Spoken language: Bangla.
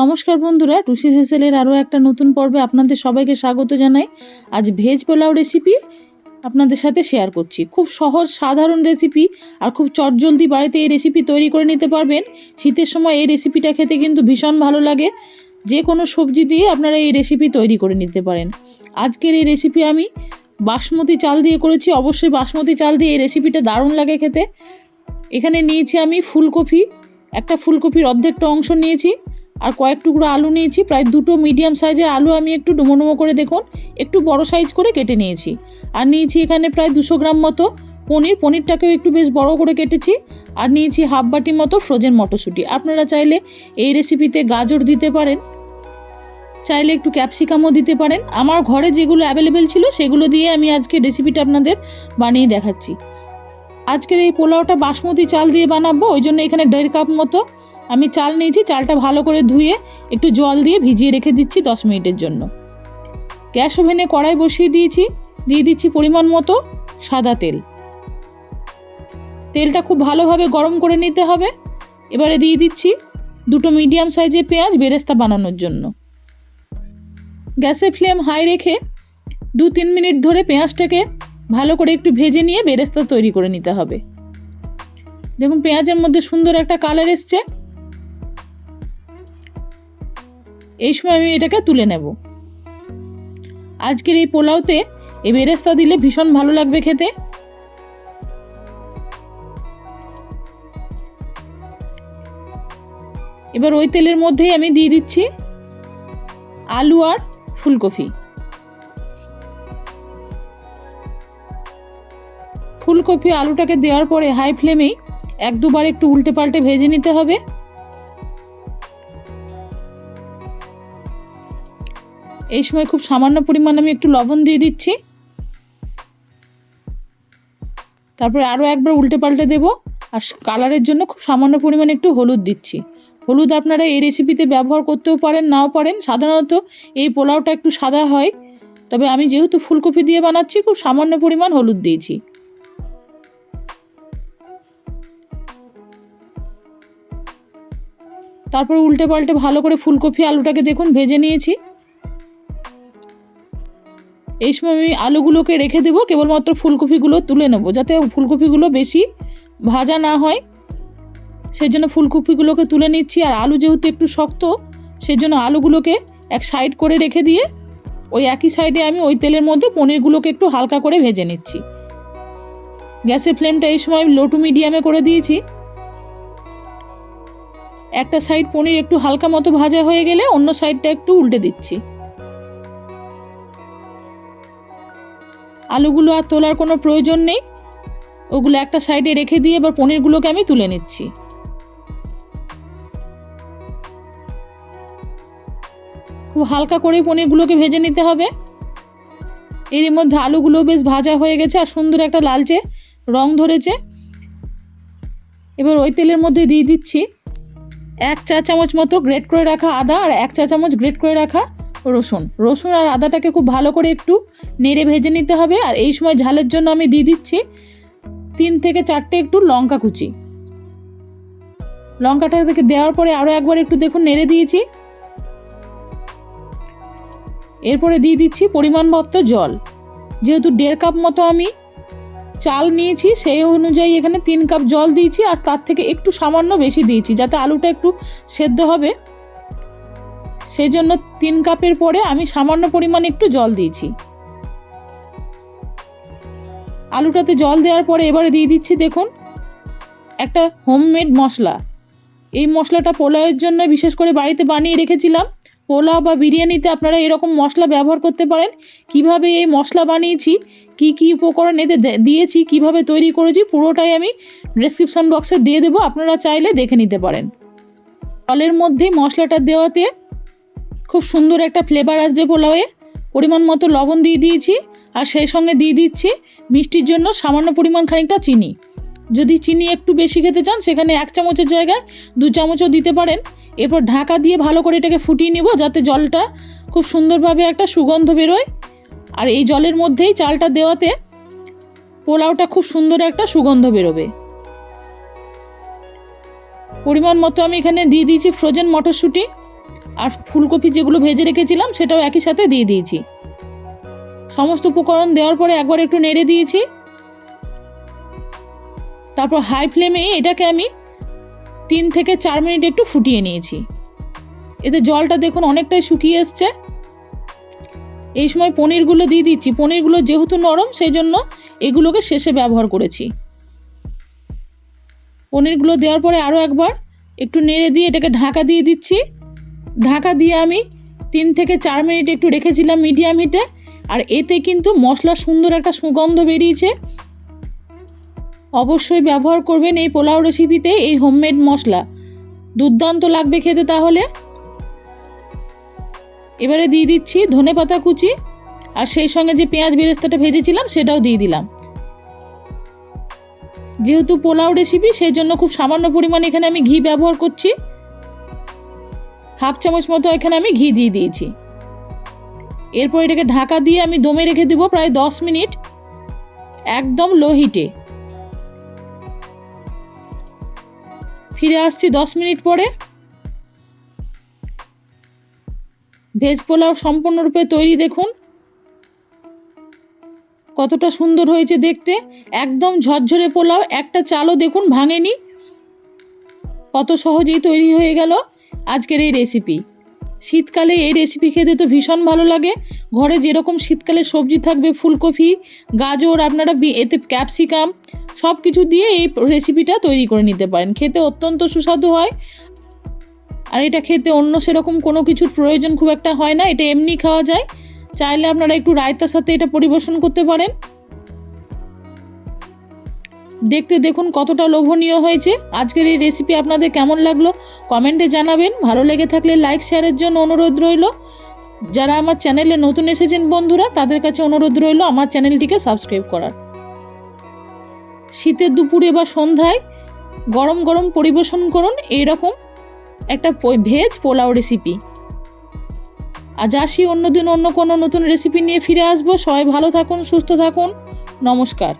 নমস্কার বন্ধুরা, টুসি সেসেলের আরও একটা নতুন পর্বে আপনাদের সবাইকে স্বাগত জানাই। আজ ভেজ পোলাও রেসিপি আপনাদের সাথে শেয়ার করছি। খুব সহজ, সাধারণ রেসিপি আর খুব চটজলদি বাড়িতে এই রেসিপি তৈরি করে নিতে পারবেন। শীতের সময় এই রেসিপিটা খেতে কিন্তু ভীষণ ভালো লাগে। যে কোনো সবজি দিয়ে আপনারা এই রেসিপি তৈরি করে নিতে পারেন। আজকের এই রেসিপি আমি বাসমতি চাল দিয়ে করেছি। অবশ্যই বাসমতি চাল দিয়ে এই রেসিপিটা দারুণ লাগে খেতে। এখানে নিয়েছি আমি ফুলকপি। একটা ফুলকপির অর্ধেকটা অংশ নিয়েছি। আর কয়েক টুকরো আলু নিয়েছি, প্রায় দুটো মিডিয়াম সাইজের আলু আমি একটু ডুমো ডুমো করে দেখুন, একটু বড় সাইজ করে কেটে নিয়েছি। আর নিয়েছি এখানে প্রায় দুশো গ্রাম মতো পনির, পনিরটাকেও একটু বেশ বড় করে কেটেছি। আর নিয়েছি হাফ বাটি মতো ফ্রোজেন মটরশুঁটি। আপনারা চাইলে এই রেসিপিতে গাজর দিতে পারেন, চাইলে একটু ক্যাপসিকামও দিতে পারেন। আমার ঘরে যেগুলো অ্যাভেলেবেল ছিল, সেগুলো দিয়ে আমি আজকে রেসিপিটা আপনাদের বানিয়ে দেখাচ্ছি। আজকের এই পোলাওটা বাসমতি চাল দিয়ে বানাবো, ওই জন্য এখানে দেড় কাপ মতো। আমি চাল নিয়েছি, চালটা ভালো করে ধুয়ে একটু জল দিয়ে ভিজিয়ে রেখে দিচ্ছি দশ মিনিটের জন্য। গ্যাস ওভেনে কড়াই বসিয়ে দিয়েছি, দিয়ে দিচ্ছি পরিমাণ মতো সাদা তেল। তেলটা খুব ভালোভাবে গরম করে নিতে হবে। এবারে দিয়ে দিচ্ছি দুটো মিডিয়াম সাইজের পেঁয়াজ বেরেস্তা বানানোর জন্য। গ্যাসের ফ্লেম হাই রেখে দু তিন মিনিট ধরে পেঁয়াজটাকে ভালো করে একটু ভেজে নিয়ে বেরেস্তা তৈরি করে নিতে হবে। দেখুন, পেঁয়াজের মধ্যে সুন্দর একটা কালার এসছে। এই সময় আমি এটাকে তুলে নেব। আজকের এই পোলাওতে এই বেরেস্তা দিলে ভীষণ ভালো লাগবে খেতে। এবার ওই তেলের মধ্যেই আমি দিয়ে দিচ্ছি আলু আর ফুলকপি। ফুলকপি আলুটাকে দেওয়ার পরে হাই ফ্লেমেই এক দুবার একটু উল্টে পাল্টে ভেজে নিতে হবে। এই সময় খুব সামান্য পরিমাণ আমি একটু লবণ দিয়ে দিচ্ছি। তারপরে আরও একবার উল্টে পাল্টে দেবো আর কালারের জন্য খুব সামান্য পরিমাণ একটু হলুদ দিচ্ছি। হলুদ আপনারা এই রেসিপিতে ব্যবহার করতেও পারেন, নাও পারেন। সাধারণত এই পোলাওটা একটু সাদা হয়, তবে আমি যেহেতু ফুলকপি দিয়ে বানাচ্ছি, খুব সামান্য পরিমাণ হলুদ দিয়েছি। তারপর উল্টে পাল্টে ভালো করে ফুলকপি আলুটাকে দেখুন, ভেজে নিয়েছি। এই সময় আমি আলুগুলোকে রেখে দেবো, কেবলমাত্র ফুলকপিগুলো তুলে নেব, যাতে ফুলকপিগুলো বেশি ভাজা না হয়। সেই জন্য ফুলকপিগুলোকে তুলে নিচ্ছি, আর আলু যেহেতু একটু শক্ত সেই জন্য আলুগুলোকে এক সাইড করে রেখে দিয়ে, ওই একই সাইডে আমি ওই তেলের মধ্যে পনিরগুলোকে একটু হালকা করে ভেজে নিচ্ছি। গ্যাসের ফ্লেমটা এই সময় লো টু মিডিয়ামে করে দিয়েছি। একটা সাইড পনির একটু হালকা মতো ভাজা হয়ে গেলে অন্য সাইডটা একটু উল্টে দিচ্ছি। আলুগুলো আর তোলার কোনো প্রয়োজন নেই। ওগুলো একটা সাইডে রেখে দিয়ে এবার পনিরগুলোকে আমি তুলে নিচ্ছি। খুব হালকা করে পনিরগুলোকে ভেজে নিতে হবে। এর মধ্যে আলুগুলো বেশ ভাজা হয়ে গেছে আর সুন্দর একটা লালচে রং ধরেছে। এবার ওই তেলের মধ্যে দিয়ে দিচ্ছি। এক চা চামচ মতো গ্রেট করে রাখা আদা আর এক চা চামচ গ্রেট করে রাখা রসুন। রসুন আর আদাটাকে খুব ভালো করে একটু নেড়ে ভেজে নিতে হবে আর এই সময় ঝালের জন্য আমি দিয়ে দিচ্ছি তিন থেকে চারটে একটু লঙ্কা কুচি। লঙ্কাটা থেকে দেওয়ার পরে আরও একবার একটু দেখুন নেড়ে দিয়েছি। এরপরে দিয়ে দিচ্ছি পরিমাণ মতো জল। যেহেতু দেড় কাপ মতো আমি চাল নিয়েছি, সেই অনুযায়ী এখানে তিন কাপ জল দিয়েছি আর তার থেকে একটু সামান্য বেশি দিয়েছি যাতে আলুটা একটু সেদ্ধ হবে। সেই জন্য তিন কাপের পরে আমি সামান্য পরিমাণ একটু জল দিয়েছি। আলুটাতে জল দেওয়ার পরে এবারে দিয়ে দিচ্ছি দেখুন, একটা হোমমেড মশলা। এই মশলাটা পোলাওয়ের জন্য বিশেষ করে বাড়িতে বানিয়ে রেখেছিলাম। পোলাও বা বিরিয়ানিতে আপনারা এরকম মশলা ব্যবহার করতে পারেন। কীভাবে এই মশলা বানিয়েছি, কি কি উপকরণ এতে দিয়েছি, কীভাবে তৈরি করেছি, পুরোটাই আমি ডেসক্রিপশন বক্সে দিয়ে দেবো। আপনারা চাইলে দেখে নিতে পারেন। জলের মধ্যে মশলাটা দেওয়াতে খুব সুন্দর একটা ফ্লেভার আসবে পোলাওয়ে। পরিমাণ মতো লবণ দিয়ে দিয়েছি আর সেই সঙ্গে দিয়ে দিচ্ছি মিষ্টির জন্য সামান্য পরিমাণ খানিকটা চিনি। যদি চিনি একটু বেশি খেতে চান, সেখানে এক চামচের জায়গায় দু চামচও দিতে পারেন। এরপর ঢাকা দিয়ে ভালো করে এটাকে ফুটিয়ে নিব, যাতে জলটা খুব সুন্দরভাবে একটা সুগন্ধ বেরোয়। আর এই জলের মধ্যেই চালটা দেওয়াতে পোলাওটা খুব সুন্দর একটা সুগন্ধ বেরোবে। পরিমাণ মতো আমি এখানে দিয়ে দিয়েছি ফ্রোজেন মটরশুঁটি আর ফুলকপি যেগুলো ভেজে রেখেছিলাম, সেটাও একই সাথে দিয়ে দিয়েছি। সমস্ত উপকরণ দেওয়ার পরে একবার একটু নেড়ে দিয়েছি। তারপর হাই ফ্লেমে এটাকে আমি তিন থেকে চার মিনিট একটু ফুটিয়ে নিয়েছি। এতে জলটা দেখুন অনেকটাই শুকিয়ে এসছে। এই সময় পনিরগুলো দিয়ে দিচ্ছি। পনিরগুলো যেহেতু নরম সেই জন্য এগুলোকে শেষে ব্যবহার করেছি। পনিরগুলো দেওয়ার পরে আরও একবার একটু নেড়ে দিয়ে এটাকে ঢাকা দিয়ে দিচ্ছি। ঢাকা দিয়ে আমি তিন থেকে চার মিনিট একটু রেখেছিলাম মিডিয়াম হিটে। আর এতে কিন্তু মশলা সুন্দর একটা সুগন্ধ বেরিয়েছে। অবশ্যই ব্যবহার করবেন এই পোলাও রেসিপিতে এই হোমমেড মশলা। দুর্দান্ত লাগবে খেতে তাহলে। এবারে দিয়ে দিচ্ছি ধনে পাতা কুচি, আর সেই সঙ্গে যে পেঁয়াজ বেরেস্তাটা ভেজেছিলাম সেটাও দিয়ে দিলাম। যেহেতু পোলাও রেসিপি সেই জন্য খুব সামান্য পরিমাণে এখানে আমি ঘি ব্যবহার করছি। হাফ চামচ মতো এখানে আমি ঘি দিয়ে দিয়েছি। এরপর এটাকে ঢাকা দিয়ে আমি দমে রেখে দেবো প্রায় দশ মিনিট। একদম লো হিটে ফিরে আসছি দশ মিনিট পরে। ভেজ পোলাও সম্পূর্ণরূপে তৈরি দেখুন। কতটা সুন্দর হয়েছে দেখতে। একদম ঝরঝরে পোলাও, একটা চালও দেখুন ভাঙেনি। কত সহজেই তৈরি হয়ে গেল আজকের এই রেসিপি শীতকালে এই রেসিপি খেতে তো ভীষণ ভালো লাগে। ঘরে যেরকম শীতকালে সবজি থাকবে, ফুলকপি, গাজর, আপনারা এতে ক্যাপসিকাম সব কিছু দিয়ে এই রেসিপিটা তৈরি করে নিতে পারেন। খেতে অত্যন্ত সুস্বাদু হয়। আর এটা খেতে অন্য সেরকম কোনো কিছুর প্রয়োজন খুব একটা হয় না, এটা এমনি খাওয়া যায়। চাইলে আপনারা একটু রায়তার সাথে এটা পরিবেশন করতে পারেন। দেখতে দেখুন কতটা লোভনীয় হয়েছে। আজকের এই রেসিপি আপনাদের কেমন লাগল? কমেন্টে জানাবেন। ভালো লেগে থাকলে লাইক শেয়ারের জন্য অনুরোধ রইল। যারা আমার চ্যানেলে নতুন এসেছেন বন্ধুরা, তাদের কাছে অনুরোধ রইল আমার চ্যানেলটিকে সাবস্ক্রাইব করার। শীতের দুপুরে বা সন্ধ্যায় গরম গরম পরিবেশন করুন, এইরকম একটা ভেজ পোলাও রেসিপি আজ আসি অন্যদিন অন্য কোনো নতুন রেসিপি নিয়ে ফিরে আসব। সবাই ভালো থাকুন, সুস্থ থাকুন। নমস্কার।